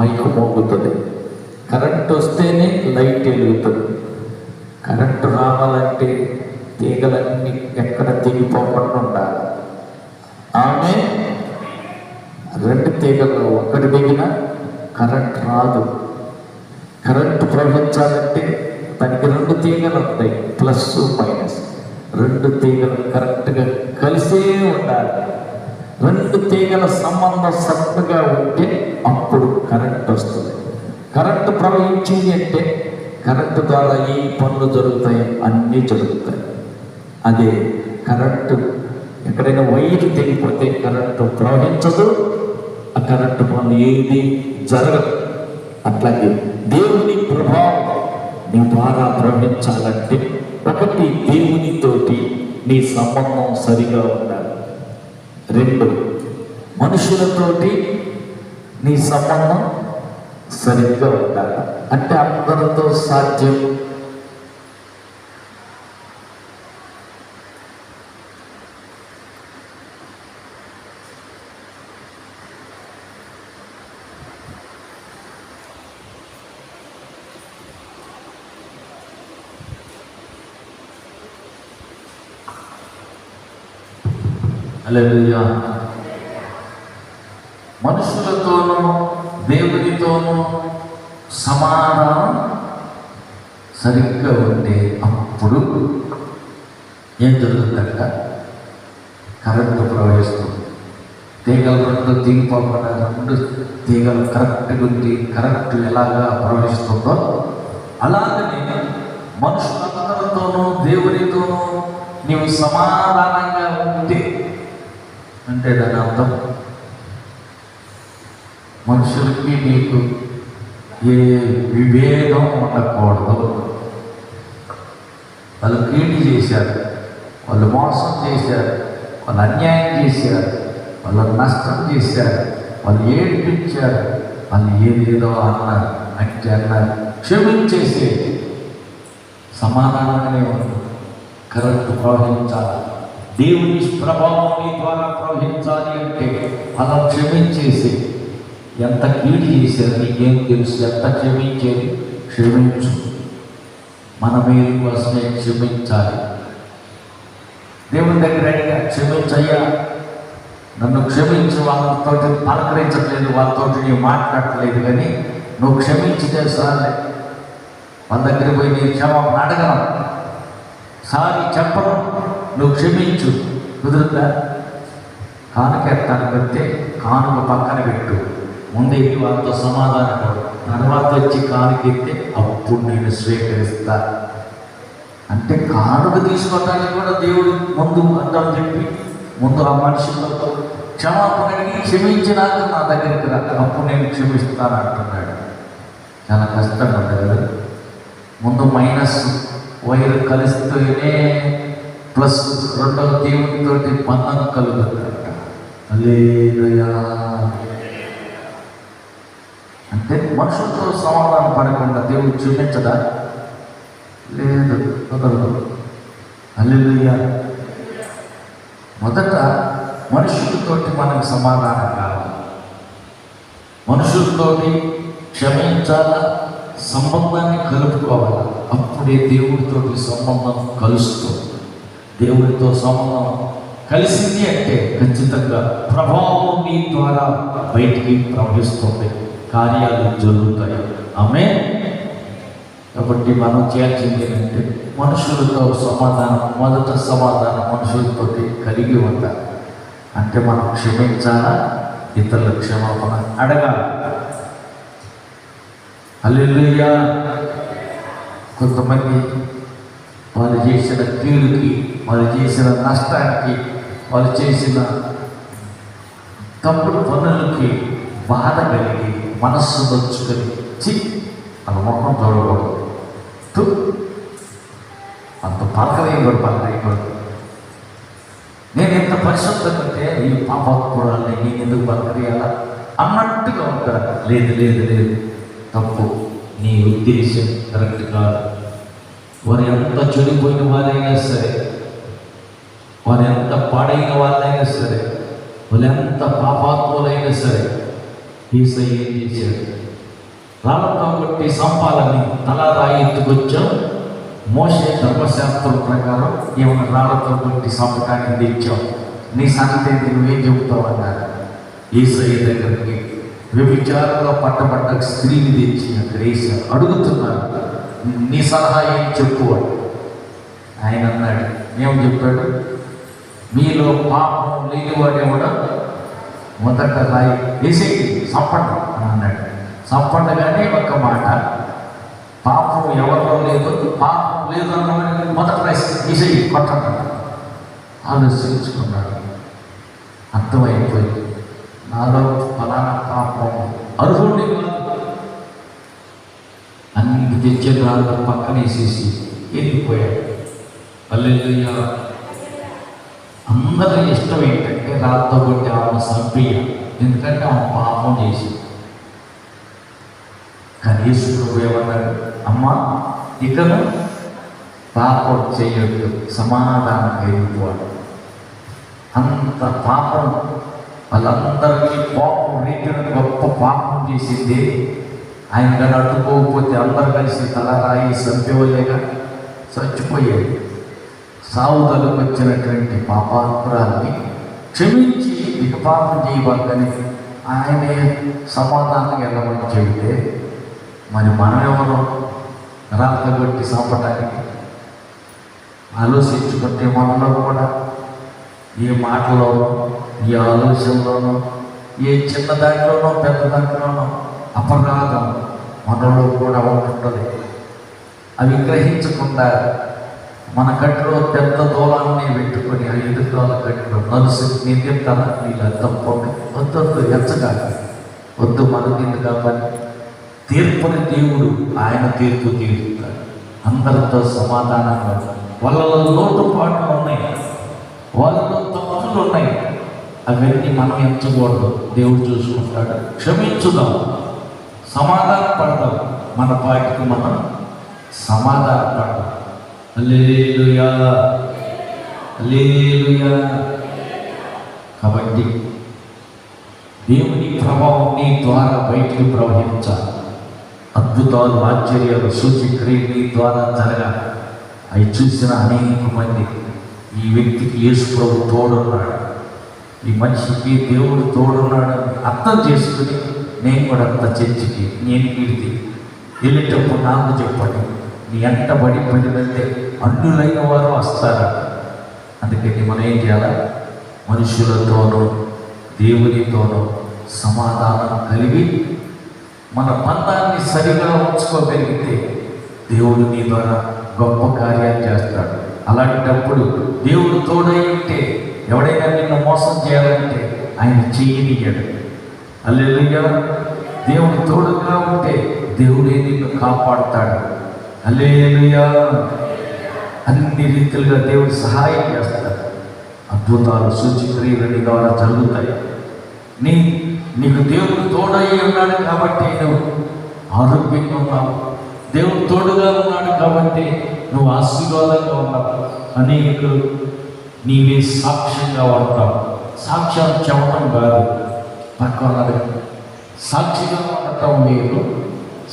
Mic మోగుతుంది. Current వస్తేనే light వెలుగుతుంది. కరెంట్ రావాలంటే తీగలన్నీ ఎక్కడ తెగిపోకుండా ఉండాలి. ఆమె రెండు తీగలు ఒకటి దిగిన కరెంట్ రాదు. కరెంట్ ప్రవహించాలంటే దానికి రెండు తీగలు ఉంటాయి ప్లస్ మైనస్. రెండు తీగలు కరెక్ట్గా కలిసే ఉండాలి. రెండు తీగల సంబంధం సత్తుగా ఉంటే అప్పుడు కరెంట్ వస్తుంది. కరెంట్ ప్రవహించింది అంటే కరెంటు ద్వారా ఏ పనులు జరుగుతాయి అన్నీ జరుగుతాయి. అదే కరెంటు ఎక్కడైనా వైర్ తెగిపోతే కరెంటు ప్రవహించదు ఆ కరెంటు పనులు ఏది జరగదు. అట్లాగే దేవుని ప్రభావం నీ ద్వారా ప్రవహించాలంటే ఒకటి దేవునితోటి నీ సంబంధం సరిగా రెండు మనుషులతోటి నీ సంబంధం సరిగ్గా ఉండాలి? అంటే అందరితో సాధ్యం అలెలుయా మనుషులతోనూ దేవునితోనూ సమాధానం సరిగ్గా ఉంటే అప్పుడు ఏం జరుగుతుందంట? కరెంటు ప్రవహిస్తుంది. తీగలు రెండు దిగిపోకుండా రెండు తీగలు కరెక్ట్గా ఉంది కరెక్ట్ ఎలాగా ప్రవహిస్తుందో అలాగనే మనుషులందరితోనూ దేవునితోనూ నీవు సమాధానంగా ఉంటే అంటే దాని అర్థం మనుషులకి నీకు ఏ విభేదం ఉండకూడదు. వాళ్ళు కీడి చేశారు వాళ్ళు మోసం చేశారు వాళ్ళు అన్యాయం చేశారు వాళ్ళు నష్టం చేశారు వాళ్ళు ఏడిపించారు వాళ్ళు ఏదేదో అన్నారు అంటే అన్నారు క్షమించేసి సమాధానంగానే ఉంది. కరెక్ట్ ప్రవహించాలి. దేవుని ప్రభావం నీ ద్వారా ప్రవహించాలి అంటే అలా క్షమించేసి ఎంత కీడు చేశారు నీకేం తెలుసు? ఎంత క్షమించేది? క్షమించు. మన మేలు కోసమే క్షమించాలి. దేవుని దగ్గర అడిగా క్షమించయ్యా నన్ను క్షమించి వాళ్ళతో పలకరించట్లేదు వాళ్ళతో నేను మాట్లాడట్లేదు కానీ నువ్వు క్షమించితే సార్లే వాళ్ళ దగ్గర పోయి నేను క్షమాపణ అడగను. సారీ చెప్పను. నువ్వు క్షమించు. కుదురుతా కానుక ఎత్తానికి వస్తే కానుక పక్కన పెట్టు. ముందే వాళ్ళతో సమాధానం తర్వాత వచ్చి కానుకెత్తే అప్పుడు నేను స్వీకరిస్తా. అంటే కానుక తీసుకోవటానికి కూడా దేవుడు ముందు అర్థం చెప్పి ముందు ఆ మనుషులతో క్షమాపణ అడిగి క్షమించినాక నా దగ్గరికి రా. అప్పుడు నేను క్షమిస్తాను అంటున్నాడు. చాలా కష్టంగా ఉంది కదా? ముందు మైనస్ వైర్ కలిస్తేనే ప్లస్ రెండవ దేవునితోటి బంధం కలుగుతుందట హల్లెలూయా. అంటే మనుషులతో సమాధానం పడకుండా దేవుడు చూపించదా? లేదు కుదరదు. హల్లెలూయా. మొదట మనుషులతోటి మనకు సమాధానం కావాలి. మనుషులతోటి క్షమించాలా? సంబంధాన్ని కలుపుకోవాలి? అప్పుడే దేవుడితోటి సంబంధం కలుస్తుంది. దేవుడితో సంబంధం కలిసింది అంటే ఖచ్చితంగా ప్రభావం నీ ద్వారా బయటికి ప్రవహిస్తుంది. కార్యాలు జరుగుతాయి. ఆమె కాబట్టి మనం చేయాల్సింది ఏంటంటే మనుషులతో సమాధానం మొదట సమాధానం మనుషులతోటి కలిగి ఉండాలి. అంటే మనం క్షమించాలా? ఇతరుల క్షమాపణ అడగాలి. అల్లెలుయ్యా కొంతమంది వాళ్ళు చేసిన కీడుకి వాళ్ళు చేసిన నష్టానికి వాళ్ళు చేసిన తప్పుడు పనులకి బాధ కలిగి మనస్సు దొచ్చుకొని చి అన్న మొహం చూడకూడదు. తు అంత పలకలేయకూడదు పలకలేయకూడదు నేను ఎంత పరిశుద్ధంగా ఈ పాపాత్మురాల్ని నేను ఎందుకు పలకవేయాలా అన్నట్టుగా ఉంటారు లేదు లేదు లేదు. తప్పు. నీ ఉద్దేశం కరెక్ట్ కాదు. వారు ఎంత చెడిపోయిన వారైనా సరే వారు ఎంత పాడైన వాళ్ళైనా సరే వాళ్ళు ఎంత పాపాత్ములైనా సరే ఈసై ఏం చేశాడు? రాళ్ళతో కొట్టి సంపాలని తల రాయి ఎత్తుకొచ్చాం మోసే ధర్మశాస్త్రం ప్రకారం ఏమైనా రాళ్ళతో కొట్టి సంపటానికి తెచ్చాం. నీ సంగతి ఏంటి? నువ్వేం చెబుతావు అన్నారు ఈసై దగ్గరికి వ్యభిచారంలో పట్టబడ్డ స్త్రీని తెచ్చి అక్కడ వేసారు అడుగుతున్నారు నీ సలహా ఏం చెప్పు అని. ఆయన అన్నాడు ఏం చెప్పాడు? మీలో పాపం లేనివాడే కూడా మొదట రాయి వేసేది సంపండి అని అన్నాడు. సంపండగానే ఒక మాట పాపం ఎవరిలో లేదు పాపం లేదు అన్నవాడిని మొదట రాయి వేసేయి కొట్టండి ఆలోచించుకున్నాడు. అర్థమైపోయింది. నాలో ఫలానా పాపం అర్హుడిని కాదు అన్ని తెచ్చే పక్కన వేసేసి వెళ్ళిపోయాడు అల్లెలుయ్యా అందరి ఇష్టం ఏంటంటే రాళ్ళతో కొట్టి ఆమె సంపియ ఎందుకంటే ఆమె పాపం చేసి కనీసం ఏమన్నాడు అమ్మా ఇకను పాపం చేయొద్దు సమాధానం వెళ్ళిపోవాలి అంత పాపం వాళ్ళందరికీ కోపం రీతిని గొప్ప పాపం చేసింది ఆయన కానీ అడ్డుకోకపోతే అందరు కలిసి తలరాయి రాయి చచ్చిపోయాడు. సావుదలకు వచ్చినటువంటి పాపాత్మరాన్ని క్షమించి ఇక పాపం చేయవద్దని ఆయనే సమాధానం వెళ్ళమని చెబితే మరి మనం ఎవరు రాత కొట్టి సంపటానికి ఆలోచించుకుంటే మనలో కూడా? ఏ మాటలోనో ఏ ఆలోచనలోనో ఏ చిన్న దాంట్లోనో పెద్ద దాంట్లోనో అపరాధం మనలో కూడా ఉంటుంది అవి గ్రహించకుండా మన గట్టులో పెద్ద దూలాన్ని పెట్టుకొని ఆ ఎదుర్కోల గట్టులో మనసు నేను చెప్తాను వీళ్ళు తప్పండి వద్దొద్దు వద్దు వద్దు మనకి ఎందుకు పని తీర్పుని దేవుడు ఆయన తీర్పు తీరుతాడు. అందరితో సమాధానంగా వాళ్ళలో లోటుపాట్లు ఉన్నాయి. వాళ్ళలో తప్పులు ఉన్నాయి. అవన్నీ మనం ఎంచకూడదు. దేవుడు చూసుకుంటాడు. క్షమించుదాం. సమాధాన పడదాం మన పాటికి మనం సమాధాన పడదాం కాబట్టి దేవుని ప్రభావం నీ ద్వారా బయటికి ప్రవహించాలి. అద్భుతాలు ఆశ్చర్యాలు సూచిక్రియ నీ ద్వారా జరగాలి. అవి చూసిన అనేక మంది ఈ వ్యక్తికి యేసు ప్రభు తోడున్నాడు. ఈ మనిషికి దేవుడు తోడున్నాడని అర్థం చేసుకుని నేను కూడా అంత చర్చికి నేను వీడికి వెళ్ళేటప్పుడు నాకు చెప్పండి. నీ ఎంటబడి బడి మంది అన్నులైన వారు వస్తారా? అందుకని మనం ఏం చేయాలా? మనుషులతోనూ దేవునితోనూ సమాధానం కలిగి మన బంధాన్ని సరిగా ఉంచుకోగలిగితే దేవుడు నీ ద్వారా గొప్ప కార్యాలు చేస్తాడు. అలాంటప్పుడు దేవుడు తోడై ఉంటే ఎవడైనా నిన్ను మోసం చేయాలంటే ఆయన చెయ్యనియ్యాడు. అల్లెలుయ్యా దేవుడు తోడుగా ఉంటే దేవుడే నిన్ను కాపాడుతాడు. అల్లేలుయా అన్ని రీతిలుగా దేవుడు సహాయం చేస్తాడు. అద్భుతాలు సూచిక్రియలు ద్వారా జరుగుతాయి. నీ నీకు దేవుడు తోడయి ఉన్నాడు కాబట్టి నువ్వు ఆరోగ్యంగా ఉన్నావు. దేవుడు తోడుగా ఉన్నాడు కాబట్టి నువ్వు ఆశీర్వాదంగా ఉన్నావు. అనేకులు నీవే సాక్ష్యంగా ఉంటావు సాక్ష్యం చెప్పడం కాదు. పట్టుకోవాలి. సాక్షిగా ఉండటం వేరు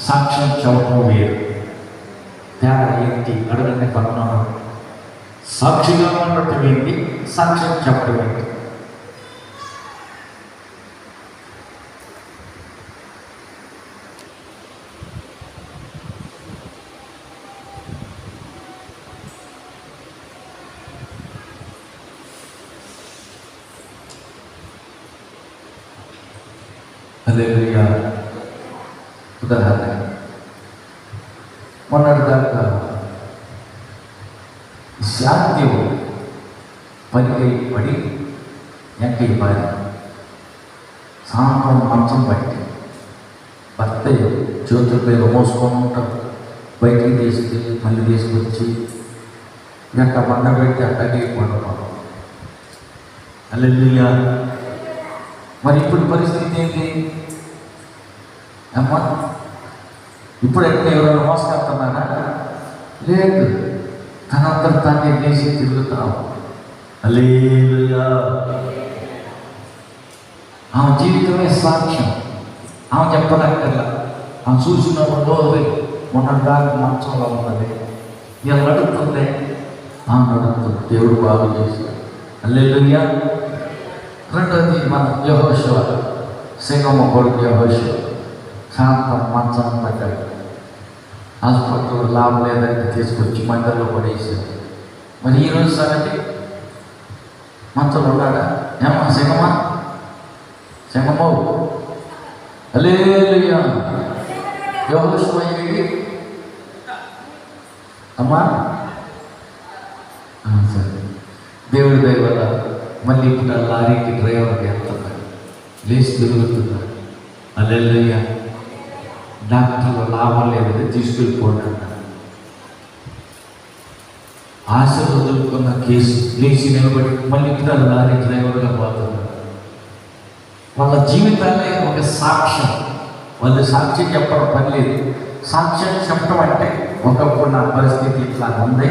సాక్ష్యం చెప్పడం వేరు తేడా ఏంటి? అడగండి పక్కన సాక్షిగా ఉండటం ఏంటి? సాక్ష్యం చెప్పడం ఏంటి? హల్లెలూయా ఉదాహరణ మొన్నటి దాకా శాంతి పనికై పడి ఎంకై మారి సాయంత్రం మంచం పట్టి భర్త జ్యోతులపై పేరు మోసుకొని ఉంటాం బయటికి తీసుకెళ్ళి మళ్ళీ తీసుకొచ్చి ఎంత పండబెట్టి పెట్టి పండుకోవడం అల్లెలుయ్యా మరి ఇప్పుడు పరిస్థితి ఏంటి? అమ్మా ఇప్పుడు ఎక్కడ ఎవరైనా మోసకెళ్తున్నారా లేదు. తనంతట తానే లేచి తిరుగుతాం అలేలుయా ఆమె జీవితమే సాక్ష్యం. ఆమె చెప్పనక్కర్లా. ఆమె చూసినప్పుడు మొన్న దాకా మంచంలో ఉన్నది. ఇలా నడుస్తుంది? ఆమె నడుస్తుంది. దేవుడు బాగు చేశాడు. అల్లెలుయ్యా రెండోది మన యహోశివ సింగమ్మ కొడుకు యహోశివ శాంతం మంచం దగ్గర. హాస్పిటల్ లాభం లేదంటే తీసుకొచ్చి మందిరంలో పడేసాడు మరి ఈరోజు సంగతి? మంచంలో ఉన్నాడా? ఏమా సింగమా సింగమో అలేలుయ్యా యహోశివ అమ్మా? సరే. దేవుడి దయ వల్ల మళ్ళీ ఇప్పుడు ఆ లారీకి డ్రైవర్కి వెళ్తున్నాడు లేచి తిరుగుతున్నాడు అల్లెల్లయ్య డాక్టర్లు లాభం లేదని తీసుకెళ్ళిపోండి అన్నాడు ఆశ వదులుకున్న కేసు. లేచి నిలబడి మళ్ళీ ఇప్పుడు ఆ లారీ డ్రైవర్గా పోతున్నాడు వాళ్ళ జీవితాలే ఒక సాక్ష్యం. వాళ్ళు సాక్ష్యం చెప్పడం పని లేదు. సాక్ష్యం చెప్పడం అంటే ఒకప్పుడు నా పరిస్థితి ఇట్లా ఉంది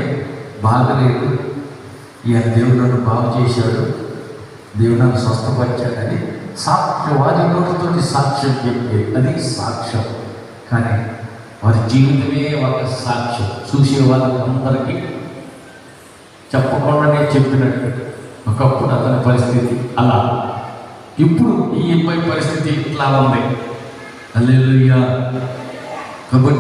బాగలేదు. ఇక దేవుడు నన్ను బాగు చేశాడు. దేవుడు నన్ను స్వస్థపరిచాడని సాక్ష్యం వారి నోటితోటి సాక్ష్యం చెప్పే అది సాక్ష్యం. కానీ వారి జీవితమే ఒక సాక్ష్యం. చూసే వాళ్ళందరికీ చెప్పకుండానే చెప్పినట్టు ఒకప్పుడు అతని పరిస్థితి అలా. ఇప్పుడు ఈ అబ్బాయి పరిస్థితి ఇట్లా ఉంది అల్లెలుయ్యా కాబట్టి